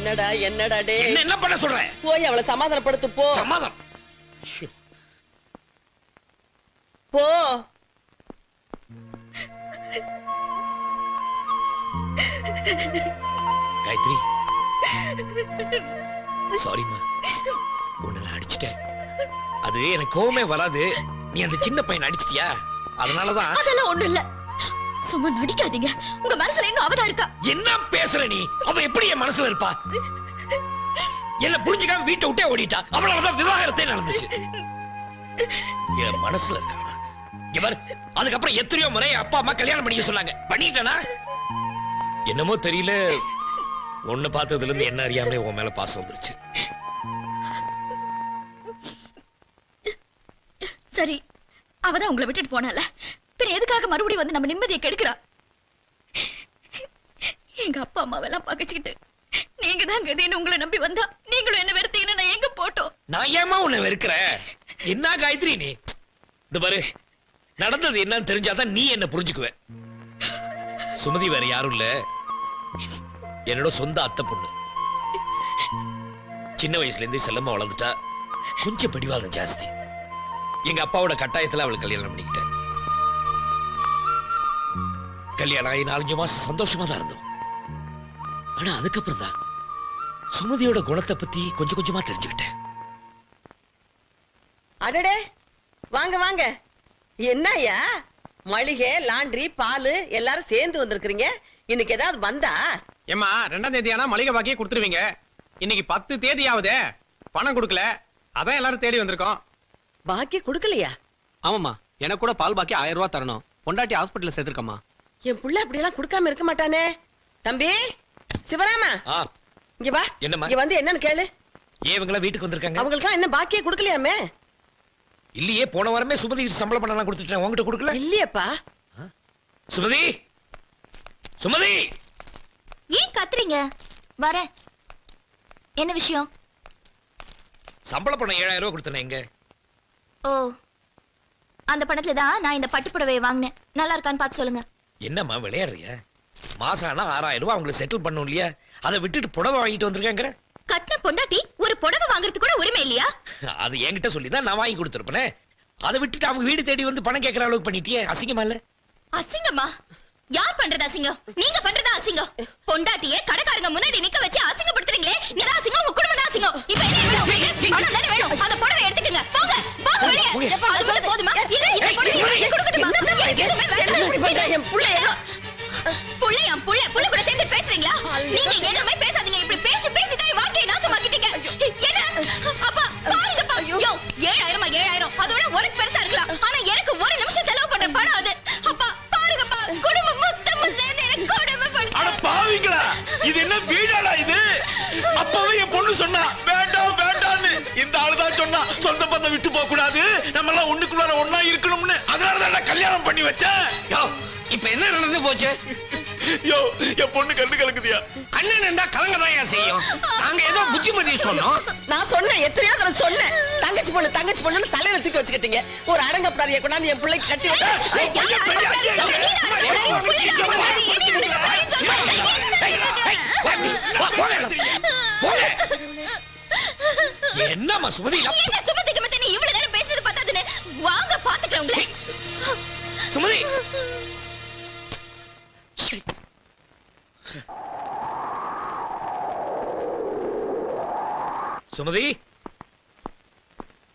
என்னடா என்னடா டே என்ன என்ன பண்ண சொல்றேன் போய் அவளை சமாதானப்படுத்து போ. சமாதம் போ. காயத்ரி. சாரிம்மா உன்னை நான் அடிச்சிட்டேன். அது எனக்கு கோவமே வராது. நீ அந்த சின்ன பையனை அடிச்சிட்டியா? அதனாலதான் அதெல்லாம் ஒண்ணு இல்ல. சும்மா நடிக்காதீங்க. உங்க மனசுல இன்னும் அவதா இருக்கா? என்ன பேசுற நீ? அவ எப்படி என் மனசுல இருப்பா? என்ன புரிஞ்சுக்காம வீட்டை விட்டே ஓடிட்டா? அவளாலதான் விவாகரத்தே நடந்துச்சு. என் மனசுல இருக்கா? இவர் அதுக்கப்புறம் எத்தனையோ முறை அப்பா அம்மா கல்யாணம் பண்ணிக்க சொன்னாங்க. பண்ணிட்டேனா? என்னமோ தெரியல. ஒண்ணு பார்த்ததுல இருந்து என்ன அறியாமலே உன் மேல பாசம் வந்துருச்சு. சரி. அவதான் உங்களை விட்டுட்டு போனால. பின்ன எதுக்காக மறுபடியும் வந்து நம்ம நிம்மதியை கெடுக்கிறா? எங்க அப்பா அம்மாவெல்லாம் பகைச்சுக்கிட்டு நீங்க தான் கதின்னு உங்களை நம்பி வந்தா நீங்களும் என்ன வெறுத்தீங்கன்னு நான் எங்க போட்டோம்? நான் ஏமா உன்னை வெறுக்கிறேன் என்ன காயத்ரி நீ? இந்த பாரு நடந்தது என்னன்னு தெரிஞ்சாதான் நீ என்ன புரிஞ்சுக்குவ. சுமதி வேற யாரும் இல்ல. என்னோட சொந்த அத்தை பொண்ணு. சின்ன வயசுல இருந்தே செல்லமா வளர்ந்துட்டா கொஞ்சம் பிடிவாதம் ஜாஸ்தி. எங்க அப்பாவோட கட்டாயத்துல அவளுக்கு கல்யாணம் பண்ணிக்கிட்டேன். கல்யாணம் ஆகி நாலஞ்சு மாசம் சந்தோஷமா தான் இருந்தோம். ஆனா அதுக்கப்புறம் தான் சுமதியோட குணத்தை பத்தி கொஞ்சம் கொஞ்சமா தெரிஞ்சுக்கிட்டேன். அடடே வாங்க வாங்க. என்னய்யா? மளிகை லாண்ட்ரி பால் எல்லாரும் சேர்ந்து வந்திருக்கிறீங்க. இன்னைக்கு ஏதாவது வந்தா? ஏம்மா ரெண்டாம் தேதி ஆனா மளிகை பாக்கியே கொடுத்துருவீங்க. இன்னைக்கு பத்து தேதி ஆகுதே பணம் கொடுக்கல. அதான் எல்லாரும் தேடி வந்திருக்கோம். பாக்கி கொடுக்கலையா? ஆமாம்மா எனக்கு கூட பால் பாக்கி ஆயிரம் ரூபாய் தரணும். பொண்டாட்டி ஹாஸ்பிட்டல்ல சேர்த்திருக்கம்மா. என் புள்ள அப்படி எல்லாம் கொடுக்காம இருக்க மாட்டானே. தம்பி சிவராமா ஆ. இங்க வா. என்னம்மா? இங்க வந்து என்னன்னு கேளு. ஏன் இவங்களாம் வீட்டுக்கு வந்திருக்காங்க? அவங்களுக்கு என்ன பாக்கியே கொடுக்கலையாமே? இல்லையே போன வாரமே சுமதி சம்பளம் பண்ணலாம் கொடுத்துட்டேன். உங்ககிட்ட கொடுக்கல? இல்லையப்பா. சுமதி! சுமதி! ஏன் கத்துறீங்க? வரேன் என்ன விஷயம்? சம்பள பணம் ஏழாயிரம் ரூபாய் கொடுத்தேன் எங்க? ஓ. அந்த பணத்துல தான் நான் இந்த பட்டுப்புடவையை வாங்கினேன். நல்லா இருக்கான்னு பார்த்து சொல்லுங்க. என்னம்மா விளையாடுறிய? மாசம் ஆனா ஆறாயிரம் ரூபாய் அவங்களுக்கு செட்டில் பண்ணும் இல்லையா? அதை விட்டுட்டு புடவை வாங்கிட்டு வந்திருக்கேங்கிற? கட்டின பொண்டாட்டி ஒரு புடவை வாங்குறதுக்கு கூட உரிமை இல்லையா? அது என்கிட்ட சொல்லி தான் நான் வாங்கி கொடுத்துருப்பேனே. அதை விட்டுட்டு அவங்க வீடு தேடி வந்து பணம் கேட்கற அளவுக்கு பண்ணிட்டியே? அசிங்கமா இல்ல? அசிங்கமா? யார் பண்றது அசிங்கம்? நீங்க பண்றதா அசிங்கம். பொண்டாட்டியே கடைக்காரங்க முன்னாடி நிக்க வச்சு அசிங்கப்படுத்துறீங்களே. கல்யாணம் பண்ணி வச்சேன் யோ இப்ப என்ன நடந்து போச்சு யோ என் பொண்ணு கண்ணு கலக்குதியா அண்ணன் இருந்தா கலங்கதான் செய்யும் நாங்க ஏதோ புத்திமதி சொன்னோம் நான் சொன்னேன் எத்தனையோ தடவை சொன்னேன் தங்கச்சி பொண்ணு தங்கச்சி பொண்ணுன்னு தலையில தூக்கி வச்சுக்கிட்டீங்க ஒரு அடங்கப்படாதிய கொண்டாந்து என் பிள்ளைக்கு கட்டி. என்னம்மா சுமதி சுமதி?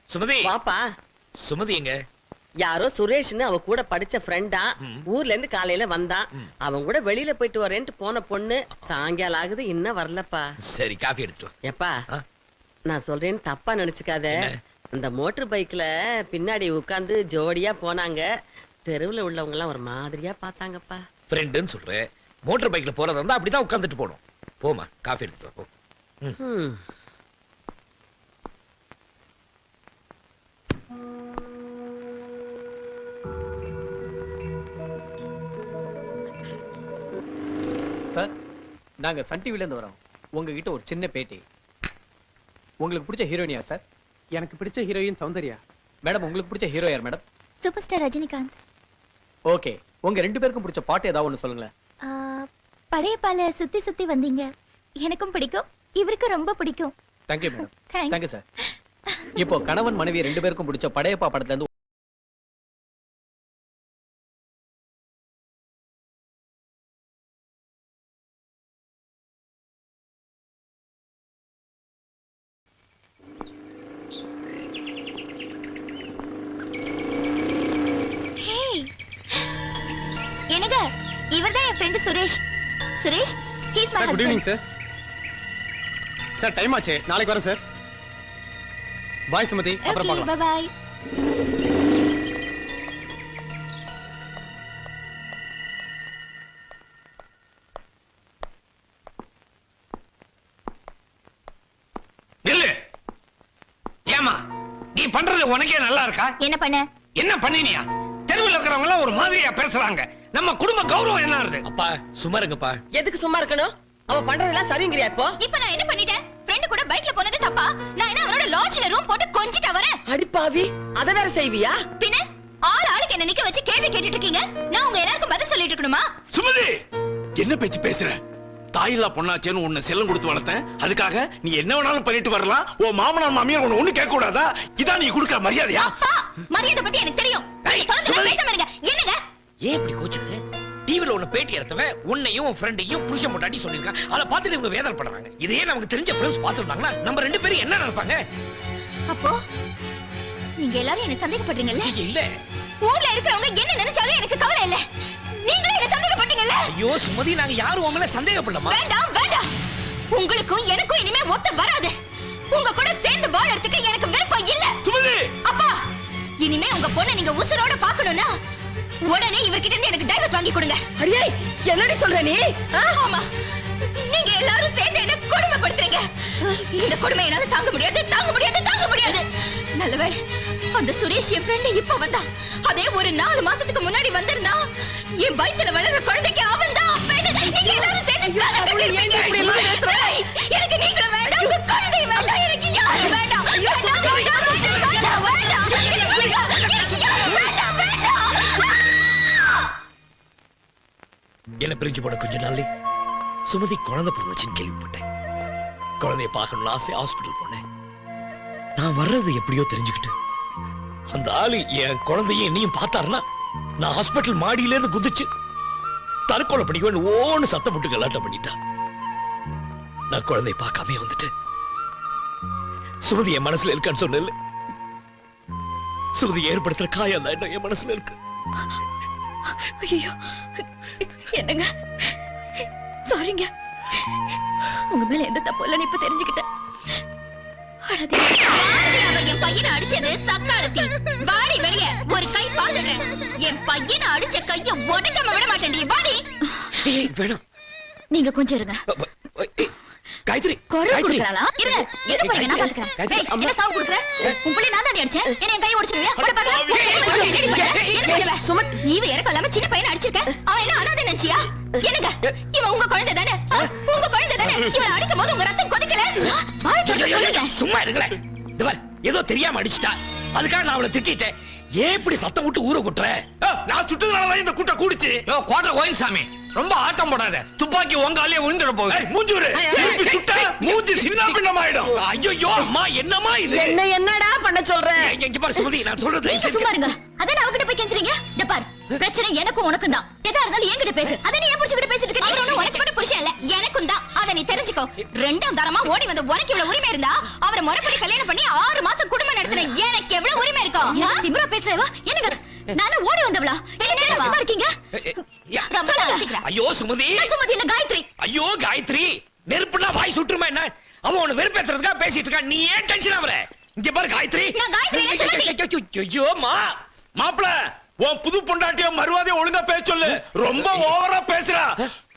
சுமதி? வாப்பா. சுமதி எங்க? யாரோ சுரேஷ்னு அவ கூட படிச்ச ஃப்ரெண்டா. ஊர்ல இருந்து காலையில வந்தான். அவன் கூட வெளியில போயிட்டு வரேன்ட்டு போன பொண்ணு சாயங்காலம் ஆகுது இன்னும் வரலப்பா. சரி காஃபி எடுத்து. எப்பா? நான் சொல்றேன்னு தப்பா நினைச்சுக்காத? இந்த மோட்டர் பைக்ல பின்னாடி உட்கார்ந்து ஜோடியா போனாங்க. தெருவுல உள்ளவங்க எல்லாம் ஒரு மாதிரியா பார்த்தாங்கப்பா. ஃப்ரெண்டுன்னு சொல்றேன் மோட்டார் பைக்ல போறதா இருந்தா அப்படிதான் உட்கார்ந்துட்டு போகணும். போமா காஃபி எடுத்து போ. சார் நாங்க சன் டிவில இருந்து வரோம். உங்ககிட்ட ஒரு சின்ன பேட்டி. உங்களுக்கு பிடிச்ச ஹீரோயின் யார் சார்? எனக்கு பிடிச்ச ஹீரோயின் சௌந்தர்யா. மேடம் உங்களுக்கு பிடிச்ச ஹீரோ யார் madam super star Rajinikanth. Okay உங்க ரெண்டு பேருக்கும் பிடிச்ச பாட்டு ஏதாவது ஒன்று சொல்லுங்களேன். பழைய பால சுத்தி சுத்தி வந்தீங்க. எனக்கும் பிடிக்கும். இவருக்கு ரொம்ப பிடிக்கும். Thank you madam. தேங்க்யூ சார் இப்போ கணவன் மனைவி ரெண்டு பேருக்கும் பிடிச்ச படையப்பா படத்துல இருந்து Suresh. Suresh he's my good evening sir sir time ஆச்சு. நாளைக்கு வரேன் சார் பாய் சுமதி அப்புறம் பார்க்கலாம். பை நில்லு. ஏமா நீ பண்றது உனக்கே நல்லா இருக்கா? என்ன பண்ண? என்ன பண்ணினியா? தெருவில் இருக்கிறவங்க எல்லாம் ஒரு மாதிரியா பேசுறாங்க. நம்ம குடும்ப கௌரவம் என்ன ஆகுது அப்பா சும்மா இருங்கப்பா. எதுக்கு சும்மா இருக்கணும்? அவ பண்றதெல்லாம் சரிங்கிறியா இப்போ? இப்போ நான் என்ன பண்ணிட்டேன்? ஃப்ரெண்ட் கூட பைக்ல போனது தப்பா? நான் என்ன அவனோட லாட்ஜ்ல ரூம் போட்டு கொஞ்சிட்டா வரேன் அடிப்பாவி அத வேற செய்வியா? பின்ன ஆள் ஆளுக்கு என்ன நிக்க வச்சு கேள்வி கேட்டுட்டு இருக்கீங்க. நான் உங்க எல்லாருக்கும் பதில் சொல்லிட்டு இருக்கணுமா? சுமதி என்ன பேச்சு பேசுற? தாயில்லா பொண்ணாச்சேன்னு உன்னை செல்லம் கொடுத்து வளர்த்தேன். அதுக்காக நீ என்ன வேணாலும் பண்ணிட்டு வரலாம். உன் மாமனார் மாமியார் உன்னை ஒண்ணு கேட்க கூடாதா இதான் நீ கொடுக்கிற மரியாதையா? மரியாதை பத்தி எனக்கு தெரியும். என்னங்க? ஏன் இப்படி கோச்சுக்கிற டிவில உன்னை பேட்டி எடுத்தவன் உன்னையும் உன் ஃப்ரெண்டையும் புருஷன் முட்டாட்டி சொல்லியிருக்கான். அதை பார்த்துட்டு இவங்க வேதனைப்படுறாங்க இதே நமக்கு தெரிஞ்ச ஃப்ரெண்ட்ஸ் பார்த்துருந்தாங்கன்னா நம்ம ரெண்டு பேரும் என்ன நினைப்பாங்க? அப்போ நீங்க எல்லாரும் என்ன சந்தேகப்படுறீங்கல்ல? இல்ல. ஊர்ல இருக்கிறவங்க என்ன நினைச்சாலும் எனக்கு கவலை இல்ல. நீங்களும் என்ன சந்தேகப்பட்டீங்கல்ல? ஐயோ சுமதி நாங்க யாரும் மேல சந்தேகப்படலாமா வேண்டாம் வேண்டாம். உங்களுக்கும் எனக்கும் இனிமே ஒத்த வராது. உங்க கூட சேர்ந்து வாழறதுக்கு எனக்கு விருப்பம் இல்ல. சுமதி! அப்பா இனிமே உங்க பொண்ணை நீங்க உசுரோட பாக்கணும்னா உடனே இவர்கிட்ட இருந்து எனக்கு டைவர்ஸ் வாங்கி கொடுங்க. அடியே என்னடி சொல்ற நீ? ஆமா. நீங்க எல்லாரும் சேர்ந்து என்ன கொடுமைப்படுத்துறீங்க. இந்த கொடுமை என்னால தாங்க முடியாது தாங்க முடியாது தாங்க முடியாது. நல்லவேளை அந்த சுரேஷ் என் ஃப்ரெண்ட் இப்ப வந்தா அதே ஒரு நாலு மாசத்துக்கு முன்னாடி வந்திருந்தா என் வயித்துல வளர்ற குழந்தைக்கு அவன் தான் நீங்க எல்லாரும் சேர்ந்து என்ன பிரிஞ்சு போன கொஞ்ச நாள்லே சுமதி குழந்தை பிறந்துச்சுன்னு கேள்விப்பட்டேன். குழந்தைய பார்க்கணும்னு ஆசை ஹாஸ்பிட்டல் போனேன். நான் வர்றது எப்படியோ தெரிஞ்சுக்கிட்டு அந்த ஆளு என் குழந்தைய என்னையும் பார்த்தாருன்னா நான் ஹாஸ்பிட்டல் மாடியிலேருந்து குதிச்சு தற்கொலை பண்ணிக்குவேன் ஓன்னு சத்தம் போட்டு கலாட்டம் பண்ணிட்டான் நான் குழந்தைய பார்க்காம வந்துட்டேன். சுமதி என் மனசுல இருக்கான்னு சொன்னேன்ல. சுமதி ஏற்படுத்துற காயம் தான் என் மனசுல இருக்கு. ஐயோ என்னங்க சாரிங்க உங்க மேல எந்த தப்பு இல்லைன்னு இப்ப தெரிஞ்சுக்கிட்டேன் என் பையனை அடிச்சது சக்காலத்தி வாடி வெளிய ஒரு கை பாத்துடுறேன் என் பையனை அடிச்ச கைய உடைக்காம விட மாட்டேன் நீ வாடி வேணாம் நீங்க கொஞ்சம் இருங்க காயத்ரி காயத்ரி. இரு எது போறீங்க நான் பாத்துக்கறேன். காயத்ரி, டேய் அம்மா. என்ன சவுண்ட் கொடுக்கற? உன் புள்ளை நான் தான் அடிச்சேன். என்ன என் கைய உடைச்சிருவியா போட பாக்க சுமத் ஈவ இறக்கம் இல்லாம சின்ன பையனை அடிச்சிருக்க. அவன் என்ன அனாதை நினைச்சியா? என்னங்க? இவன் உங்க குழந்தை தானே? உங்க குழந்தை தானே? இவனை அடிக்கும் போது உங்க ரத்தம் கொதிக்கல? சும்மா இருங்களேன். இந்த பார், ஏதோ தெரியாம அடிச்சிட்டா. அதுக்காக நான் அவளை திட்டிட்டேன். ஏன் இப்படி சத்தம் விட்டு ஊற குட்டுற? நான் சுட்டதுனாலதான் இந்த கூட்டம் கூடிச்சு. கோட்டை கோயில் சாமி. ரொம்ப ஆட்டம் போடாத. துப்பாக்கி உங்க ஆளே விழுந்துட போகுது. ஏய், மூஞ்சூரு சுட்ட மூஞ்சி சின்ன பின்னமாயிடும். ஐயோ அம்மா என்னம்மா இது? என்ன என்னடா பண்ண சொல்ற? இங்க- பாரு சுமதி நான் சொல்றது நீங்க சும்மா இருங்க. அதான் அவகிட்ட போய் கெஞ்சுறீங்க? இந்த பாரு. பிரச்சனை எனக்கும் உனக்கும் தான். எதா இருந்தாலும் என்கிட்ட பேசு. அத நீ ஏன் புடிச்சுக்கிட்டு பேசிட்டு இருக்க? அவர் உனக்கு கூட புருஷன் இல்ல. எனக்கும் தான். அத நீ தெரிஞ்சுக்கோ. ரெண்டாம் தரமா ஓடி வந்த உனக்கு இவ்வளவு உரிமை இருந்தா அவரை முறைப்படி கல்யாணம் பண்ணி ஆறு மாசம் குடும்பம் நடத்தின எனக்கு எவ்வளவு உரிமை இருக்கும் திமிரா பேசுறவா? என்னங்க நானும் ஓடி வந்தவளா? ஐயோ சுமதி. சுமதி இல்ல காயத்ரி. ஐயோ காயத்ரி. நெருப்புனா வாய் சுட்டுருமா என்ன? அவன் உன்னை வெறுப்பேத்துறதுக்காக பேசிட்டு இருக்கா நீ ஏன் டென்ஷன் ஆவற இங்க பாரு காயத்ரி. ஐயோ மா. மாப்பிள உன் புது பொண்டாட்டிய மறுவாதைய ஒழுங்கா பேச சொல்லு. ரொம்ப ஓவரா பேசுறா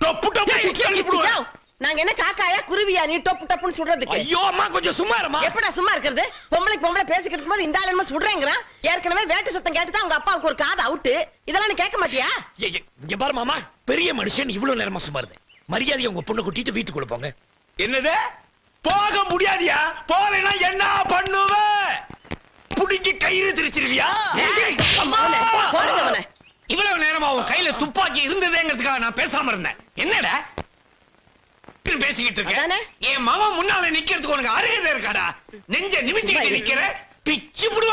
டப்பு டப்பு சுத்தி அனுப்பிடுவேன் யோவ், நாங்க என்ன காக்காயா குருவியா நீ டொப்பு டப்புன்னு சுடுறதுக்கு? ஐயோ அம்மா கொஞ்சம் சும்மா இருமா? எப்படா சும்மா இருக்கிறது? பொம்பளைக்கு பொம்பளை பேசிக்கிட்டு இருக்கும்போது இந்த ஆள் என்னமோ சுடுறேங்கிறான். ஏற்கனவே வேட்டு சத்தம் கேட்டுதான் உங்க அப்பாவுக்கு ஒரு காது அவுட்டு. இதெல்லாம் நீ கேட்க மாட்டியா? இங்க பாரு மாமா. பெரிய மனுஷன் இவ்வளவு நேரமா சும்மா இருந்தேன். மரியாதையை உங்க பொண்ணை கூட்டிட்டு வீட்டுக்குள்ள போங்க. என்னது? போக முடியாதியா? போறேன்னா என்ன பண்ணுவ? புடிங்கி கயிறு திரிச்சிருவியா. இவ்வளவு நேரமா உன் கையில துப்பாக்கி இருந்ததேங்கிறதுக்காக நான் பேசாம இருந்தேன். என்னடா? பேசிக்கிட்டு அதானே? இருக்க என் மாமா முன்னால நிக்கிறதுக்கு உனக்கு அருகதை இருக்காடா நெஞ்ச நிமித்தி சும்மா இரு. நிக்கிற பிச்சு புடுவ